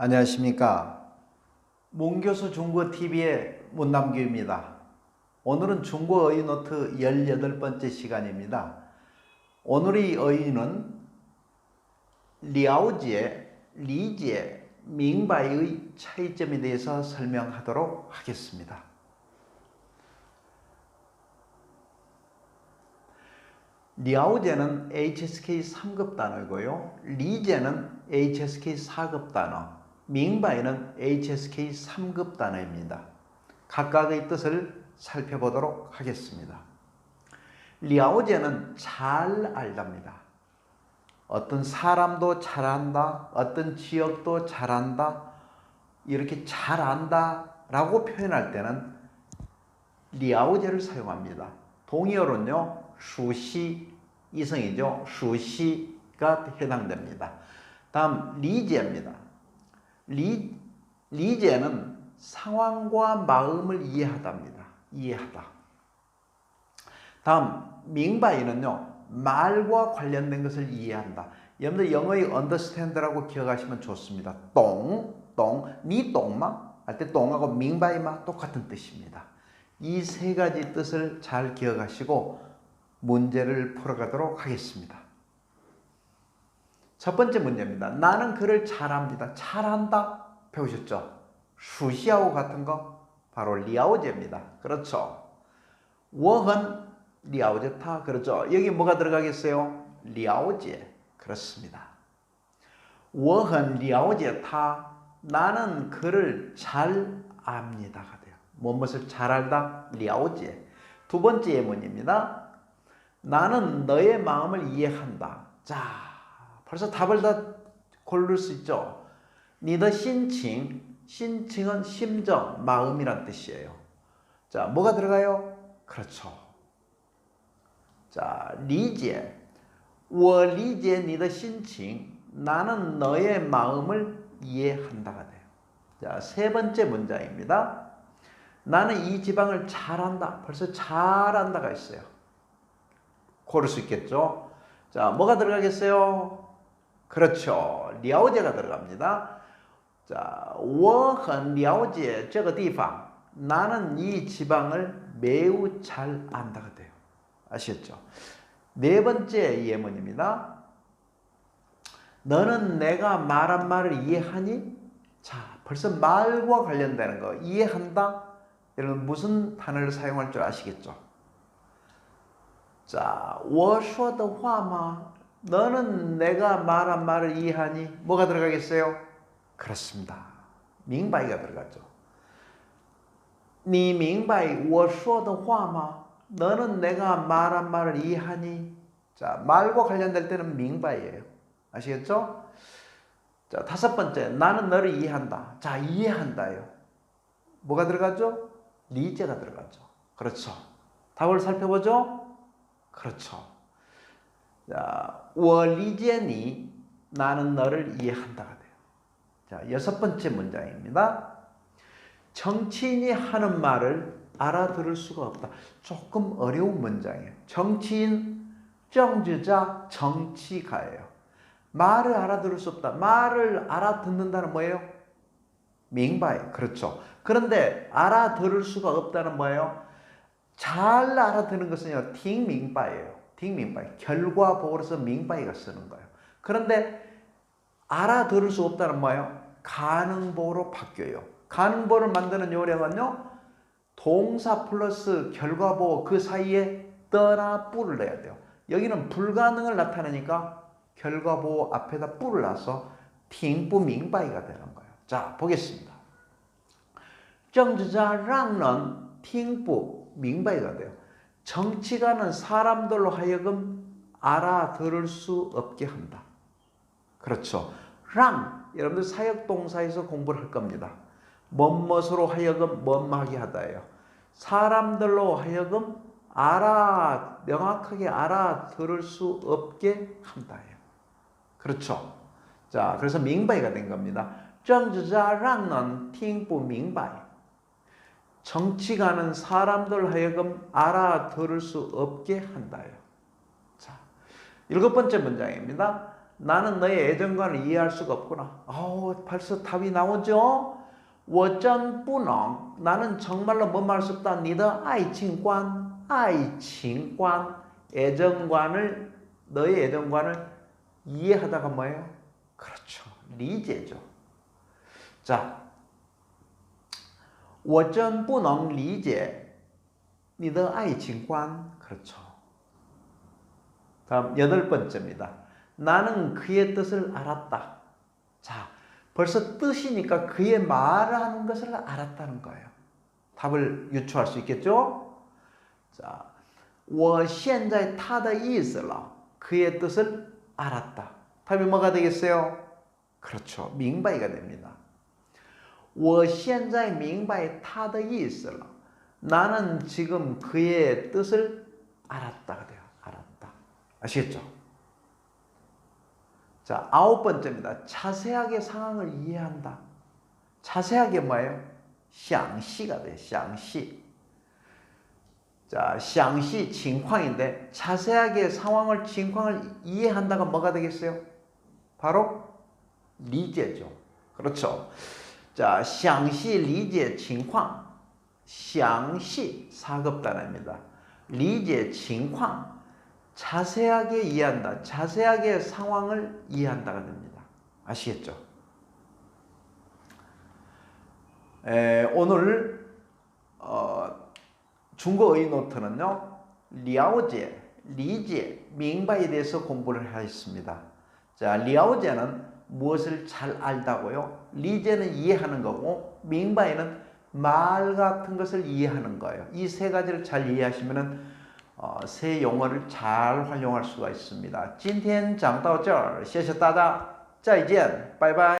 안녕하십니까. 몽교수 중국TV의 문남규입니다. 오늘은 중국 어휘노트 18번째 시간입니다. 오늘의 어휘는 리아오지의 리지의 밍바이의 차이점에 대해서 설명하도록 하겠습니다. 리아오제는 HSK 3급 단어고요. 리제는 HSK 4급 단어. 밍바이는 HSK 3급 단어입니다. 각각의 뜻을 살펴보도록 하겠습니다. 려제는 잘 알답니다. 어떤 사람도 잘 안다, 어떤 지역도 잘 안다, 이렇게 잘 안다라고 표현할 때는 려제를 사용합니다. 동의어로는요, 수시 이성이죠. 수시가 해당됩니다. 다음 리제입니다. 리 리제는 상황과 마음을 이해하답니다. 이해하다. 다음 밍바이는요. 말과 관련된 것을 이해한다. 여러분들 영어의 understand라고 기억하시면 좋습니다. 똥, 똥, 니 똥마 할 때 똥하고 밍바이마 똑같은 뜻입니다. 이 세 가지 뜻을 잘 기억하시고 문제를 풀어가도록 하겠습니다. 첫 번째 문제입니다. 나는 글을 잘합니다. 잘한다 배우셨죠? 수시하고 같은 거 바로 리아오제입니다. 그렇죠? 워헌 리아오제타 그렇죠? 여기 뭐가 들어가겠어요? 리아오제 그렇습니다. 워헌 리아오제타 나는 글을 잘 압니다가 돼요. 무엇을 잘 알다? 리아오제. 두 번째 예문입니다. 나는 너의 마음을 이해한다. 자, 벌써 답을 다 고를 수 있죠. 니의 신칭, 신칭은 심정, 마음이란 뜻이에요. 자, 뭐가 들어가요? 그렇죠. 자, 리제. 我理解你的心情. 나는 너의 마음을 이해한다가 돼요. 자, 세 번째 문장입니다. 나는 이 지방을 잘한다. 벌써 잘한다가 있어요. 고를 수 있겠죠. 자, 뭐가 들어가겠어요? 그렇죠. 了解가 들어갑니다. 자, 我很了解这个地方. 나는 이 지방을 매우 잘 안다가 돼요. 아시겠죠? 네 번째 예문입니다. 너는 내가 말한 말을 이해하니? 자, 벌써 말과 관련되는 거 이해한다? 여러분 무슨 단어를 사용할 줄 아시겠죠? 자, 我说的话吗? 너는 내가 말한 말을 이해하니? 뭐가 들어가겠어요? 그렇습니다. 밍바이가 들어갔죠. 你明白我说的话吗? 너는 내가 말한 말을 이해하니? 자, 말과 관련될 때는 밍바이예요. 아시겠죠? 자, 다섯 번째. 나는 너를 이해한다. 자, 이해한다요. 뭐가 들어가죠? 리제가 들어가죠. 그렇죠. 답을 살펴보죠. 그렇죠. 자, 월리제니 나는 너를 이해한다가 돼요. 자, 여섯 번째 문장입니다. 정치인이 하는 말을 알아들을 수가 없다. 조금 어려운 문장이에요. 정치인, 정주자, 정치가예요. 말을 알아들을 수 없다. 말을 알아듣는다는 뭐예요? 맹바예 그렇죠. 그런데 알아들을 수가 없다는 뭐예요? 잘 알아듣는 것은요. 팅밍바예요. 딩민바이 결과 보고서 민바이가 쓰는 거예요. 그런데 알아들을 수 없다는 뭐예요? 가능보로 바뀌어요. 가능보를 만드는 요령은요. 동사 플러스 결과보 그 사이에 떠나 뿔을 내야 돼요. 여기는 불가능을 나타내니까 결과보 앞에다 뿔을 놔서 팅부 민바이가 되는 거예요. 자 보겠습니다. 정지자 랑런 팅부 민바이가 돼요. 정치가는 사람들로 하여금 알아들을 수 없게 한다. 그렇죠. 랑 여러분들 사역 동사에서 공부를 할 겁니다. 뭐뭇으로 하여금 뭐하게 하다예요. 사람들로 하여금 알아 명확하게 알아들을 수 없게 한다예요. 그렇죠. 자, 그래서 밍바이가 된 겁니다. 政治家让人听不明白. 정치가는 사람들 하여금 알아들을 수 없게 한다요. 자, 일곱 번째 문장입니다. 나는 너의 애정관을 이해할 수가 없구나. 어, 벌써 답이 나오죠? 我真不能 나는 정말로 뭐 말할 수 없다. 니더 아이칭관, 아이칭관, 애정관을 너의 애정관을 이해하다가 뭐예요? 그렇죠. 리제죠. 자, 我真不能理解你的爱情观. 그렇죠. 다음 여덟 번째입니다. 나는 그의 뜻을 알았다. 자, 벌써 뜻이니까 그의 말하는 것을 알았다는 거예요. 답을 유추할 수 있겠죠? 자, 我现在他的意思了. 그의 뜻을 알았다. 답이 뭐가 되겠어요? 그렇죠.明白가 됩니다. 我现在明白他的意思了. 나는 지금 그의 뜻을 알았다가 돼요. 알았다. 아시겠죠? 자, 아홉 번째입니다. 자세하게 상황을 이해한다. 자세하게 뭐예요? 详细가 돼요. 详细. 자, 详细 情况인데 자세하게 상황을情况을 이해한다가 뭐가 되겠어요? 바로 리제죠. 그렇죠. 자, 상시 리제 칭황. 상시 사급단어입니다. 리제 칭황. 자세하게 이해한다. 자세하게 상황을 이해한다가 됩니다. 아시겠죠? 에, 오늘 어, 중고의 노트는요. 려제, 리제, 명바에 대해서 공부를 하였습니다. 자, 려제는 무엇을 잘 알다고요. 리제는 이해하는 거고 明白는 말 같은 것을 이해하는 거예요. 이 세 가지를 잘 이해하시면은 어, 새 용어를 잘 활용할 수가 있습니다. 今天讲到这儿，谢谢大家，再见，拜拜。